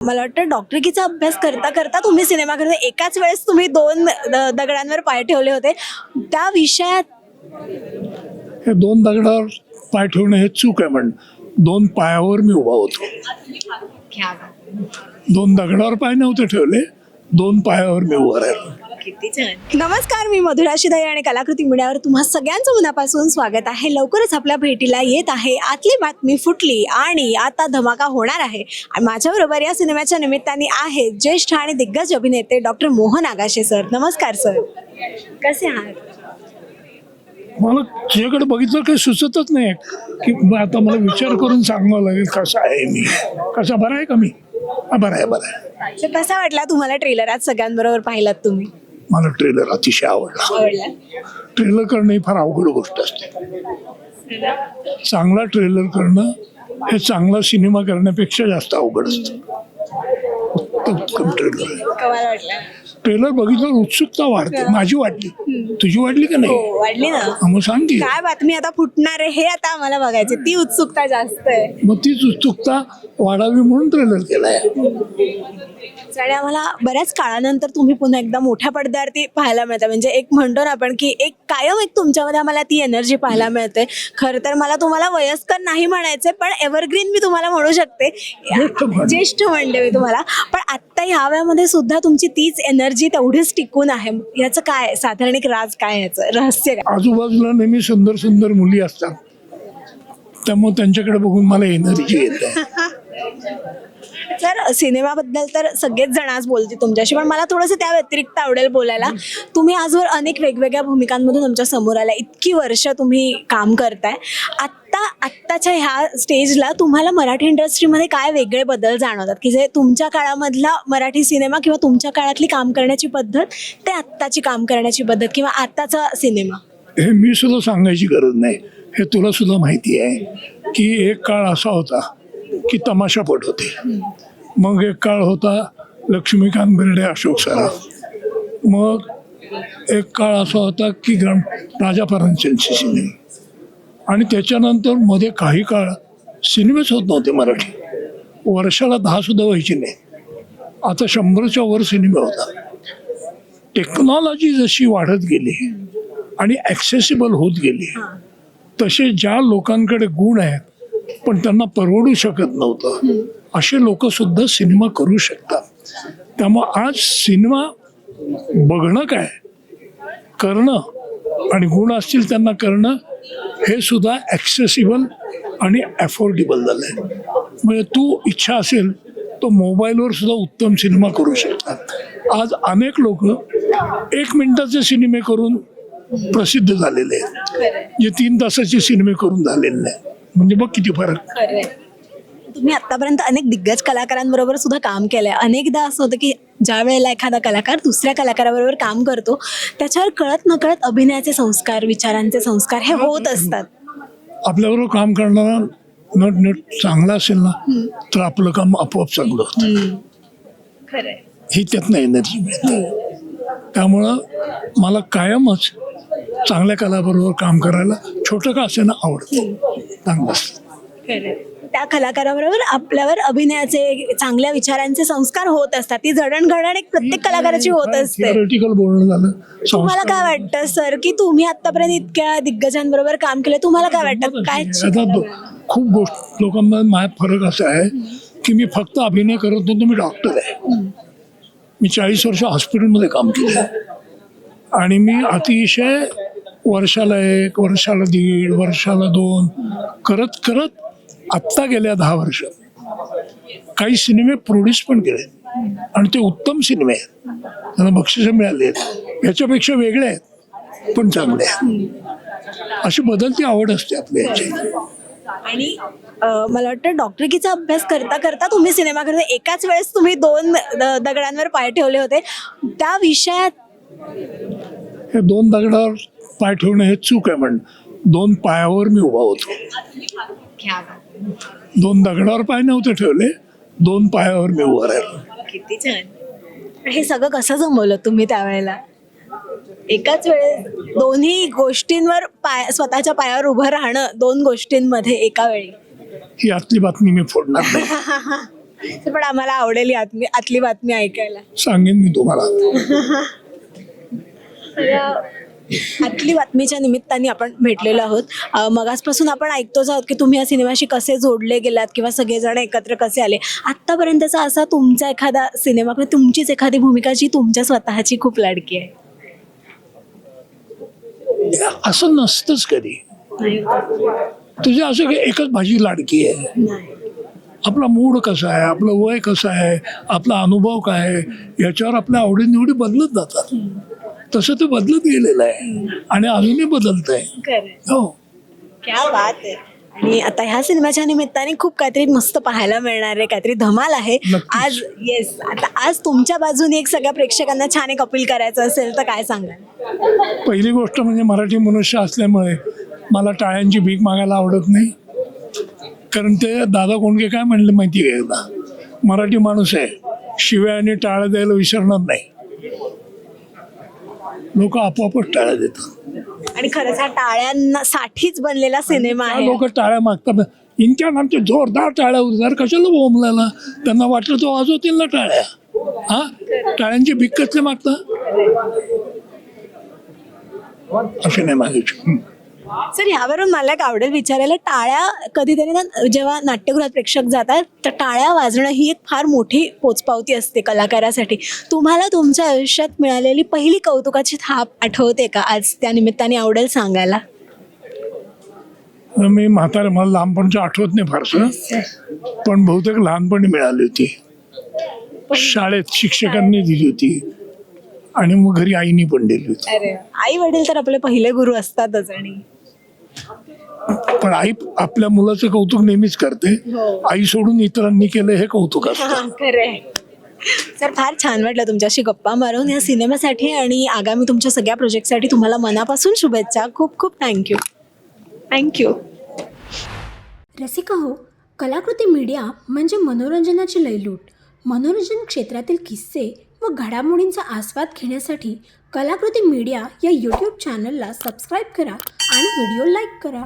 मला वाटतं डॉक्टरकीचा अभ्यास करता करता तुम्ही सिनेमा करता एकाच वेळेस तुम्ही दोन द- दगडांवर पाय ठेवले होते. त्या विषयात हे दोन दगडावर पाय ठेवणं हे चूक आहे पण दोन पायावर मी उभा होतो. दोन दगडावर पाय नव्हते ठेवले दोन पायावर मी उभा राहिलो. नमस्कार मी मधुरा शिदाई आणि कलाकृती मीडियावर तुम्हा सगळ्यांचं मनापासून स्वागत आहे. लवकरच आपल्या भेटीला येत आहे. आतली बातमी फुटली आणि आता धमाका होणार आहे. आणि माझ्याबरोबर या सिनेमाच्या निमित्ताने आहेत ज्येष्ठ आणि दिग्गज अभिनेते डॉक्टर मोहन आगाशे सर. नमस्कार सर. कसे आहात? मला तुझ्याकडे बघितलं काही सुचतच नाही की ब- आता मला विचार करून सांगावं लागेल कसा आहे मी. कसा बरा आहे का मी? हा बरा आहे बरा आहे. तर कसा वाटला तुम्हाला ट्रेलर आज सगळ्यांबरोबर पाहिलात तुम्ही? मला ट्रेलर अतिशय आवडला. ट्रेलर करणं ही फार अवघड गोष्ट असते. चांगला ट्रेलर करणं हे चांगला सिनेमा करण्यापेक्षा जास्त अवघड असतं. उत्तम उत्तम ट्रेलर आहे ट्रेलर बघितल्यावर उत्सुकता वाढते माझी वाढली. तुझी वाढली का नाही? हो वाढली ना. हा, मग सांग की काय बातमी आता फुटणार आहे हे आता आम्हाला बघायचे ती उत्सुकता जास्त आहे. मग तीच उत्सुकता वाढावी म्हणून ट्रेलर केलाय. आणि आम्हाला बऱ्याच काळानंतर तुम्ही पुन्हा एकदा मोठ्या पडद्यावरती पाहायला मिळतं म्हणजे एक म्हणतो ना आपण की एक कायम एक तुमच्यामध्ये आम्हाला ती एनर्जी पाहायला मिळते खरं तर मला तुम्हाला वयस्कर नाही म्हणायचे पण एव्हरग्रीन मी तुम्हाला म्हणू शकते. ज्येष्ठ म्हणते मी तुम्हाला. पण आत्ता ह्या वयामध्ये सुद्धा तुमची तीच एनर्जी तेवढीच टिकून आहे. याचं काय साधारण एक राज काय याचं? रहस्य काय? आजूबाजूला नेहमी सुंदर सुंदर मुली असतात. त्यामुळे त्यांच्याकडे बघून मला एनर्जी येते. तर सिनेमाबद्दल तर सगळेच जण आज बोलतील तुमच्याशी पण मला थोडंसं त्या व्यतिरिक्त आवडेल बोलायला. तुम्ही आजवर अनेक वेगवेगळ्या भूमिकांमधून तुमच्यासमोर आल्या. इतकी वर्ष तुम्ही काम करताय. आत्ता आत्ताच्या ह्या स्टेजला तुम्हाला मराठी इंडस्ट्रीमध्ये काय वेगळे बदल जाणवतात? की जे तुमच्या काळामधला मराठी सिनेमा किंवा तुमच्या काळातली काम करण्याची पद्धत ते आत्ताची काम करण्याची पद्धत किंवा आत्ताचा सिनेमा? हे मी सुद्धा सांगायची गरज नाही. हे तुला सुद्धा माहिती आहे की एक काळ असा होता की तमाशापट होते. मग एक काळ होता लक्ष्मीकांत बेर्डे अशोक सराफ मग एक काळ असा होता की गण राजा परांजपेंचे सिनेमे आणि त्याच्यानंतरमध्ये काही काळ सिनेमेच होत नव्हते मराठी. वर्षाला दहा सुद्धा व्हायचे नाही. आता शंभरच्या वर सिनेमे होतात. टेक्नॉलॉजी जशी वाढत गेली आणि ॲक्सेसिबल होत गेली तसे ज्या लोकांकडे गुण आहेत पण त्यांना परवडू शकत नव्हतं. असे लोक सुद्धा सिनेमा करू शकतात. त्यामुळं आज सिनेमा बघणं काय? करणं आणि गुण असतील त्यांना करणं हे सुद्धा ॲक्सेसिबल आणि अफोर्डेबल झालं आहे म्हणजे तू इच्छा असेल तो मोबाईलवर सुद्धा उत्तम सिनेमा करू शकतात. आज अनेक लोक एक मिनिटाचे सिनेमे करून प्रसिद्ध झालेले आहेत. जे तीन तासाचे सिनेमे करून झालेले नाही. म्हणजे बघ किती फरक. तुम्ही आतापर्यंत अनेक दिग्गज कलाकारांबरोबर सुद्धा काम केलंय. अनेकदा असं होतं की ज्या वेळेला एखादा कलाकार दुसऱ्या कलाकाराबरोबर काम करतो त्याच्यावर कळत नकळत अभिनयाचे संस्कार विचारांचे संस्कार हे होत असतात. आपल्याबरोबर काम करणारा नट नट चांगला असेल ना तर आपलं काम आपोआप चांगलं होतं. खरंय. ही त्यातनं एनर्जी मिळते. त्यामुळं मला कायमच चांगल्या कलाबरोबर काम करायला छोटं का असेना आवडतं. चांगलं असतं. त्या कलाकाराबरोबर आपल्यावर अभिनयाचे चांगल्या विचारांचे संस्कार होत असतात. ती जडणघडण एक प्रत्येक कलाकाराची होत असते. तुम्हाला काय वाटतं सर की तुम्ही आतापर्यंत इतक्या दिग्गजांबरोबर काम केलं तुम्हाला काय वाटतं? काय खूप गोष्ट लोकांमध्ये माझ्या फरक असा आहे की मी फक्त अभिनय करत नव्हतो मी डॉक्टर आहे. मी चाळीस वर्ष हॉस्पिटलमध्ये काम केलं. आणि मी अतिशय वर्षाला एक वर्षाला दीड वर्षाला दोन करत करत आत्ता गेल्या दहा वर्ष. काही सिनेमे प्रोड्यूस पण केले आणि ते उत्तम सिनेमे आहेत. त्यांना बक्षिसं मिळाली आहेत. याच्यापेक्षा वेगळे आहेत पण चांगले आहेत. अशी बदलती आवड असते आपल्या याची. आणि मला वाटतं डॉक्टरकीचा अभ्यास करता करता तुम्ही सिनेमा करता. एकाच वेळेस तुम्ही दोन दगडांवर पाय ठेवले होते. त्या विषयात हे दोन दगडावर पाय ठेवणं हे चूक आहे पण दोन पायावर मी उभा होतो. दोन दगडावर पाय नव्हते ठेवले दोन पायावर मी उभा राहिलो. किती छान. हे सगळं कसं जमवलं तुम्ही त्यावेळेला? एकाच वेळेस दोन्ही गोष्टींवर पाय स्वतःच्या पायावर उभं राहणं दोन गोष्टींमध्ये एका वेळी. ही आतली बातमी मी फोडणार नाही. पण आम्हाला आवडेल आतली आतली बातमी ऐकायला. सांगेन मी तुम्हाला. आतली बातमीच्या निमित्ताने आपण भेटलेलो आहोत. मगासपासून आपण ऐकतोच आहोत की तुम्ही या सिनेमाशी कसे जोडले गेलात किंवा सगळेजण एकत्र कसे आले? आत्तापर्यंतचा असा तुमचा एखादा सिनेमा किंवा तुमचीच एखादी भूमिका जी तुमच्या स्वतःची खूप लाडकी आहे? असं नसतंच कधी. तुझी असं काही एकच भाजी लाडकी आहे. आपला मूड कसा आहे? आपलं वय कसं आहे? आपला अनुभव काय आहे? याच्यावर आपल्या आवडीनिवडी बदलत जातात. तसं ते बदलत गेलेलं आहे. आणि अजूनही बदलत आहे हो. क्या बात आहे. आणि आता ह्या सिनेमाच्या निमित्ताने खूप काहीतरी मस्त पाहायला मिळणार आहे. काहीतरी धमाल आहे. आज येस आता आज तुमच्या बाजूने एक सगळ्या प्रेक्षकांना छान एक अपील करायचं असेल तर काय सांगाल? पहिली गोष्ट म्हणजे मराठी मनुष्य असल्यामुळे मला टाळ्यांची भीक मागायला आवडत नाही. कारण ते दादा कोंडके काय म्हणले माहिती आहे एकदा मराठी माणूस आहे. शिव्या आणि टाळ्या द्यायला विसरणार नाही. लोक आपोआपच टाळ्या देतात. आणि खरंच हा टाळ्यांना साठीच बनलेला सिनेमा आहे. लोक टाळ्या मागतात. इनक्या आमच्या जोरदार टाळ्या उरदार कशाला बोंबलायला त्यांना वाटलं तो वाजवतील ना टाळ्या. हा? टाळ्यांची भीक कसले मागता. असे नाही मागायचे. सर ह्यावरून मला एक आवडेल विचारायला टाळ्या कधीतरी ना जेव्हा नाट्यगृहात प्रेक्षक जातात तर टाळ्या वाजणं ही एक फार मोठी पोचपावती असते कलाकारासाठी. तुम्हाला तुमच्या आयुष्यात मिळालेली पहिली कौतुकाची थाप आठवते का? आज त्या निमित्ताने आवडेल सांगायला. मी म्हातारे मला लहानपणचं आठवत नाही फारसं. पण बहुतेक लहानपणी मिळाली होती. शाळेत शिक्षकांनी दिली होती. आणि मग घरी आईनी पण दिली होती. अरे आई वडील तर आपले पहिले गुरु असतातच आणि पण आई आपल्या मुलाचं कौतुक नेहमीच करते. हो. आई सोडून इतरांनी केलं हे कौतुक असतं. सर फार छान वाटलं तुमच्याशी गप्पा मारून या सिनेमासाठी आणि आगामी तुमच्या सगळ्या प्रोजेक्टसाठी तुम्हाला मनापासून शुभेच्छा. खूप खूप थँक्यू थँक्यू रसिका हो कलाकृती मीडिया म्हणजे मनोरंजनाची लयलूट. मनोरंजन क्षेत्रातील किस्से व घडामोडींचा आस्वाद घेण्यासाठी कलाकृती मीडिया या यूट्यूब चॅनलला सबस्क्राईब करा आणि व्हिडिओ लाईक करा.